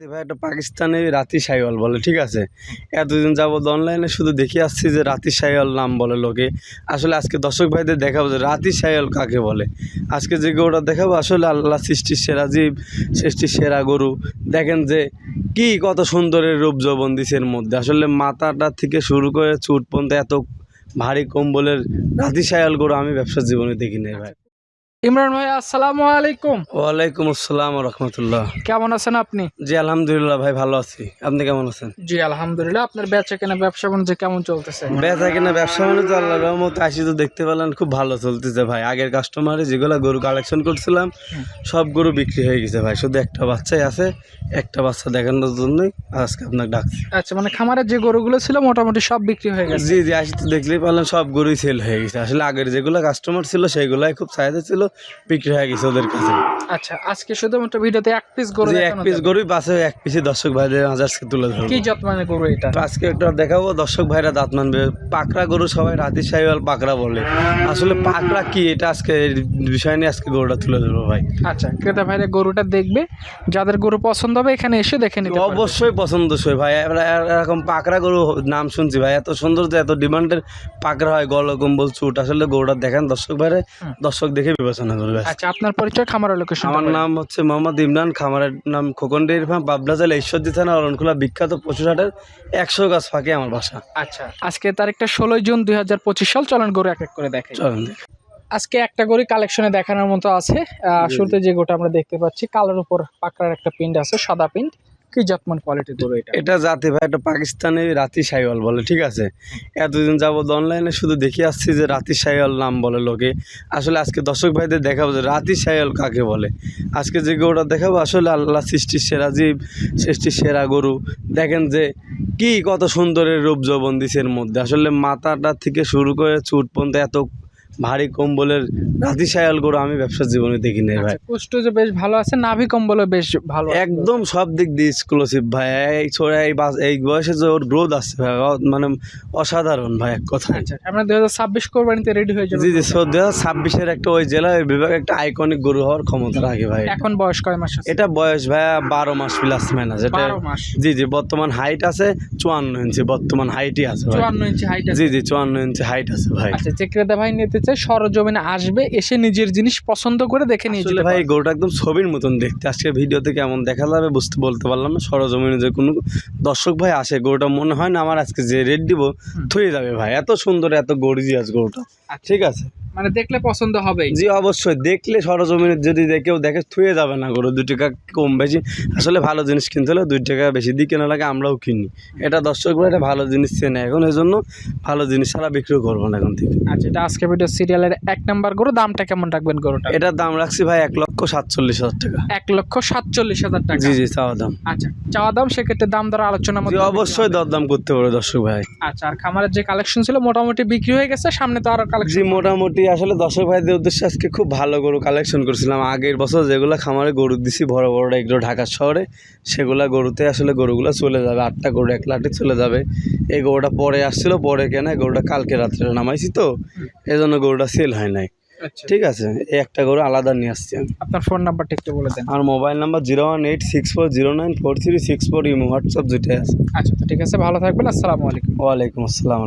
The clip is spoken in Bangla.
ভাই, একটা পাকিস্তানি রাতি সাইওয়াল বলে, ঠিক আছে? এতদিন যাবত অনলাইনে শুধু দেখে আসছি যে রাতি সাইওয়াল নাম বলে লোকে। আসলে আজকে দর্শক ভাইদের দেখাবো যে রাতি সাইওয়াল কাকে বলে। আজকে যে গরুটা দেখাবো, আসলে আল্লাহ সৃষ্টির সেরা জীব, সৃষ্টির সেরা গরু। দেখেন যে কি কত সুন্দরের রূপ যৌবন দিছে এর মধ্যে। আসলে মাথাটা থেকে শুরু করে চুট পর্যন্ত এত ভারী কম্বলের রাতি সাইওয়াল গরু আমি ব্যবসার জীবনে দেখি নাই ভাই। ইমরান ভাই আসসালামু আলাইকুম। ওয়ালাইকুম আসসালাম রহমতুল্লাহ। কেমন আছেন আপনি? জি আলহামদুলিল্লাহ ভাই ভালো আছি। আপনি কেমন আছেন? জি আলহামদুলিল্লাহ। আপনার বেচা কেনা ব্যবসা বাণিজ্য কেমন চলতেছে? বেচা কিনা ব্যবসা বাণিজ্য আল্লাহ রহমত আসি তো দেখতে পেলেন খুব ভালো চলতেছে ভাই। আগের কাস্টমারে যেগুলো গরু কালেকশন করছিলাম সব গরু বিক্রি হয়ে গেছে ভাই। শুধু একটা বাচ্চাই আছে একটা বাচ্চা দেখানোর জন্যই আজকে আপনাকে ডাকছি। আচ্ছা মানে খামারের যে গরুগুলো ছিল মোটামুটি সব বিক্রি হয়ে গেছে? জি জি আসি তো দেখলেই পারলেন সব গরুই সেল হয়ে গেছে। আসলে আগের যেগুলো কাস্টমার ছিল সেগুলাই খুব চাহিদা ছিল। বিক্রি হয়ে গেছে ওদের কাছে। আচ্ছা আজকে শুধুমাত্র ভিডিওতে এক পিস গরু এক পিস গরুই পাশে এক পিসে দর্শক ভাইদের আজকে তুলে ধরবো। কি জাত মানে গরু এটা? তো আজকে একটা দেখাবো দর্শক ভাইরা দাঁত মানবে। পাকড়া গরু সবাই রাতি সাইওয়াল পাকড়া বলে। আসলে পাকড়া কি এটা আজকে বিষয় নিয়ে আজকে গরুটা তুলে ধরবো ভাই। আচ্ছা ক্রেতা ভাইরা গরুটা দেখবে। যাদের গরু পছন্দ হবে এখানে এসে দেখে নিতে অবশ্যই পছন্দসই ভাই। এরকম পাকড়া গরু নাম শুনছি ভাই। এত সুন্দর যে এত ডিমান্ডের পাকড়া হয় গল কম্বল চুট। আসলে গরুটা দেখেন দর্শক ভাইরে দর্শক দেখে বিবেচনা করবে আচ্ছা আপনার পরিচয় খামারের লোকেশন আমার নাম হচ্ছে মোহাম্মদ ইমরান খামারের নাম খোকন ডেয়ারি ফার্ম পাবনা জেলা ঈশ্বরদী থানা অরণখোলা বিখ্যাত পশুহাটের একশো গাছ ফাঁকে আমার বাসা। আচ্ছা আজকে তারিখটা ষোলোই জুন দুই হাজার পঁচিশ সাল চলন গরু এক এক করে দেখাই চলন আজকে একটা গরু কালেকশনে দেখানোর মতো আছে শুরুতে যে গোটা আমরা দেখতে পাচ্ছি কালোর উপর পাকড়ার একটা পিন্ড আছে সাদা পিন্ড। কি যত্মান কোয়ালিটির গরু এটা? এটা জাতি ভাই একটা পাকিস্তানি রাতি সাইওয়াল বলে, ঠিক আছে? এতদিন যাবত অনলাইনে শুধু দেখে আসছি যে রাতি সাইওয়াল নাম বলে লোকে। আসলে আজকে দর্শক ভাইদের দেখাবো যে রাতি সাইওয়াল কাকে বলে। আজকে যে গরুটা দেখাবো, আসলে আল্লাহ সৃষ্টির সেরা জীব, সৃষ্টির সেরা গরু। দেখেন যে কি কত সুন্দরের রূপ যৌবন এর মধ্যে। আসলে মাথাটা থেকে শুরু করে চুট পর্যন্ত এত ভারী কম্বলের রাতি সাইওয়াল গরু আমি ব্যবসার জীবনে দেখি নাই ভাই। আচ্ছা, কুষ্ঠ যে বেশ ভালো আছে নাভি কম্বলও বেশ ভালো একদম সব দিক দিয়ে এক্সক্লুসিভ ভাই। এই ছোড়া এই বাস এই বয়সে যে ওর গ্রোথ আসছে ভাই মানে অসাধারণ ভাই এক কথায়। আচ্ছা আমরা দুই হাজার ছাব্বিশ কোরবানিতে রেডি হয়ে যাব জি জি সো দু হাজার ছাব্বিশের একটা ওই জেলা ওই বিভাগে একটা আইকনিক গরু হওয়ার ক্ষমতা রাখে ভাই। এখন বয়স কয় মাস আছে? এটা বয়স ভাইয়া বারো মাস প্লাস মাইনাস এটা জি জি বর্তমান হাইট আছে চুয়ান্ন ইঞ্চি বর্তমান হাইটই আছে চুয়ান্ন ইঞ্চি হাইট জি জি চুয়ান্ন ইঞ্চি হাইট আছে ভাই। আচ্ছা যে ক্রেতা ভাই নিতে চায় সরজমিনে আসবে এসে নিজের জিনিস পছন্দ করে দেখে নিয়ে চলে ভাই ভাই গরুটা একদম ছবির মতন দেখতে। আজকে ভিডিওতে কেমন দেখা যাবে বুঝতে বলতে পারলাম না। সরজমিনে যে কোনো দর্শক ভাই আসে গরুটা মনে হয় না আমার আজকে যে রেট দিব থুয়ে যাবে ভাই। এত সুন্দর এত গর্জিয়াস গরুটা। আচ্ছা। ঠিক আছে? মানে দেখলে পছন্দ হবে জি অবশ্যই। দেখলে সরজমিনের যদি কেউ দেখে থুয়ে যাবে না গরু দুই টাকা কম বেশি। আসলে ভালো জিনিস কিনতে হলে দুই টাকা বেশি দিয়ে কেনা লাগে আমরাও কিনি। এটা দর্শক এটা ভালো জিনিস চেনে। এখন এই জন্য ভালো জিনিস সারা বিক্রিও করব না এখন থেকে। আচ্ছা এটা আজকে ভিডিও সিরিয়ালের এক নাম্বার গরু দামটা কেমন রাখবেন গরুটা এটার দাম রাখছি ভাই এক লক্ষ সাতচল্লিশ হাজার টাকা। এক লক্ষ সাতচল্লিশ হাজার টাকা? জি জি চাওয়া দাম। আচ্ছা চাওয়া দাম সেক্ষেত্রে দাম দর আলোচনা জি অবশ্যই দরদাম করতে পারে দর্শক ভাই। আচ্ছা আর খামারের যে কালেকশন ছিল মোটামুটি বিক্রি হয়ে গেছে সামনে তো আরও জি কালেকশন মোটামুটি আসলে দর্শক ভাইদের উদ্দেশ্যে আজকে খুব ভালো গরু কালেকশন করছিলাম। আগের বছর যেগুলো খামারে গরু দিছি বড় বড় এগুলো ঢাকা শহরে সেগুলা গরুতে আসলে গরুগুলো চলে যাবে। আটটা গরু এক লাটে চলে যাবে। এই গরুটা পরে আসছিল পরে কেনা গরুটা কালকে রাত্রে নামাইছি তো এই জন্য গরুটা সেল হয় নাই। ঠিক আছে এই একটা গরু আলাদা নিয়ে আসছি আপনার ফোন নাম্বারটা একটু বলে দেন। আর mobile number zero one eight six four zero nine four three six four imo WhatsApp দুইটাই আছে। আচ্ছা তো ঠিক আছে ভালো থাকবেন আসসালামু আলাইকুম। ওয়ালাইকুম আসসালাম